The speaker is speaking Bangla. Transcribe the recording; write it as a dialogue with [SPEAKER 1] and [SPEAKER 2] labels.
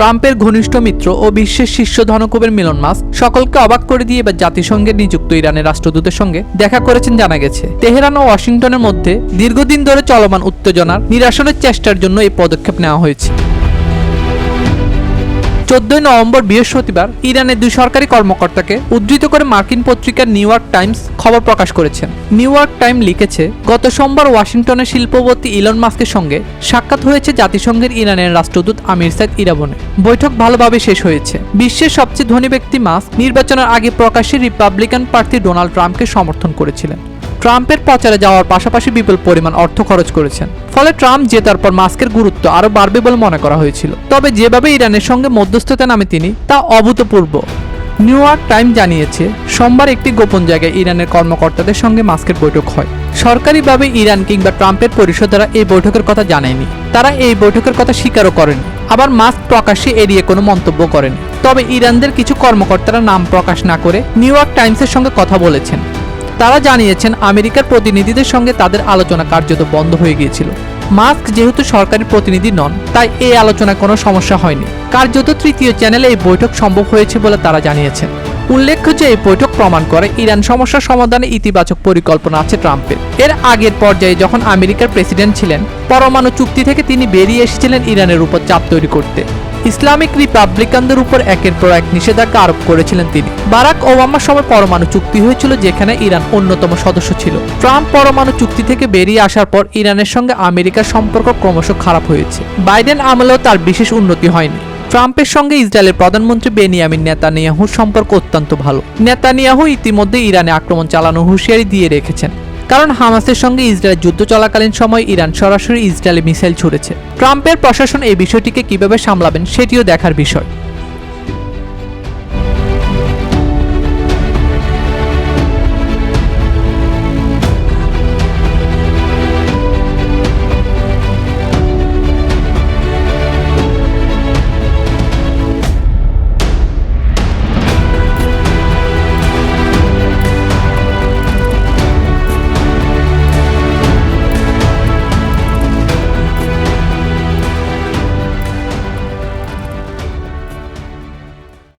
[SPEAKER 1] ট্রাম্পের ঘনিষ্ঠ মিত্র ও বিশ্বের শীর্ষ ধনকুবের মিলন মাস সকলকে অবাক করে দিয়ে বা জাতিসংঘের নিযুক্ত ইরানের রাষ্ট্রদূতের সঙ্গে দেখা করেছেন জানা গেছে তেহরান ও ওয়াশিংটনের মধ্যে দীর্ঘদিন ধরে চলমান উত্তেজনার নিরাসনের চেষ্টার জন্য এই পদক্ষেপ নেওয়া হয়েছে চোদ্দই নভেম্বর বৃহস্পতিবার ইরানের দুই সরকারি কর্মকর্তাকে উদ্ধৃত করে মার্কিন পত্রিকা নিউ ইয়র্ক টাইমস খবর প্রকাশ করেছেন নিউ ইয়র্ক টাইম লিখেছে গত সোমবার ওয়াশিংটনের শিল্পপতি ইলন মাস্কের সঙ্গে সাক্ষাৎ হয়েছে জাতিসংঘের ইরানের রাষ্ট্রদূত আমির সাইদ ইরাবনে বৈঠক ভালোভাবে শেষ হয়েছে বিশ্বের সবচেয়ে ধনী ব্যক্তি মাস্ক নির্বাচনের আগে প্রকাশ্যে রিপাবলিকান প্রার্থী ডোনাল্ড ট্রাম্পকে সমর্থন করেছিলেন ট্রাম্পের প্রচারে যাওয়ার পাশাপাশি বিপুল পরিমাণ অর্থ খরচ করেছেন ফলে ট্রাম্প জেতার পর মাস্কের গুরুত্ব আরও বাড়বে বলে মনে করা হয়েছিল তবে যেভাবে ইরানের সঙ্গে মধ্যস্থতা নামে তিনি তা অভূতপূর্ব নিউ ইয়র্ক টাইম জানিয়েছে সোমবার একটি গোপন জায়গায় ইরানের কর্মকর্তাদের সঙ্গে মাস্কের বৈঠক হয় সরকারিভাবে ইরান কিংবা ট্রাম্পের পরিষদরা এই বৈঠকের কথা জানায়নি তারা এই বৈঠকের কথা স্বীকারও করেন আবার মাস্ক প্রকাশ্যে এড়িয়ে কোনো মন্তব্য করেন তবে ইরানদের কিছু কর্মকর্তারা নাম প্রকাশ না করে নিউ ইয়র্ক টাইমসের সঙ্গে কথা বলেছেন তারা জানিয়েছেন আমেরিকার প্রতিনিধিদের সঙ্গে তাদের আলোচনা কার্যত বন্ধ হয়ে গিয়েছিল মাস্ক যেহেতু সরকারি প্রতিনিধি নন তাই এই আলোচনা কোনো সমস্যা হয়নি কার্যত তৃতীয় চ্যানেলে এই বৈঠক সম্ভব হয়েছে বলে তারা জানিয়েছেন উল্লেখ্য যে এই বৈঠক প্রমাণ করে ইরান সমস্যা সমাধানে ইতিবাচক পরিকল্পনা আছে ট্রাম্পের এর আগের পর্যায়ে যখন আমেরিকার প্রেসিডেন্ট ছিলেন পরমাণু চুক্তি থেকে তিনি বেরিয়ে এসেছিলেন ইরানের উপর চাপ তৈরি করতে ইসলামিক রিপাবলিকানদের উপর একের পর এক নিষেধাজ্ঞা আরোপ করেছিলেন তিনি বারাক ওবামার সময় পরমাণু চুক্তি হয়েছিল যেখানে ইরান অন্যতম সদস্য ছিল ট্রাম্প পরমাণু চুক্তি থেকে বেরিয়ে আসার পর ইরানের সঙ্গে আমেরিকার সম্পর্ক ক্রমশ খারাপ হয়েছে বাইডেন আমলেও তার বিশেষ উন্নতি হয়নি ট্রাম্পের সঙ্গে ইসরায়েলের প্রধানমন্ত্রী বেনিয়ামিন নেতানিয়াহুর সম্পর্ক অত্যন্ত ভালো নেতানিয়াহু ইতিমধ্যে ইরানে আক্রমণ চালানোর হুঁশিয়ারি দিয়ে রেখেছেন কারণ হামাসের সঙ্গে ইসরায়েল যুদ্ধ চলাকালীন সময় ইরান সরাসরি ইসরায়েলে মিসাইল ছুড়েছে ট্রাম্পের প্রশাসন এই বিষয়টিকে কিভাবে সামলাবেন সেটিও দেখার বিষয়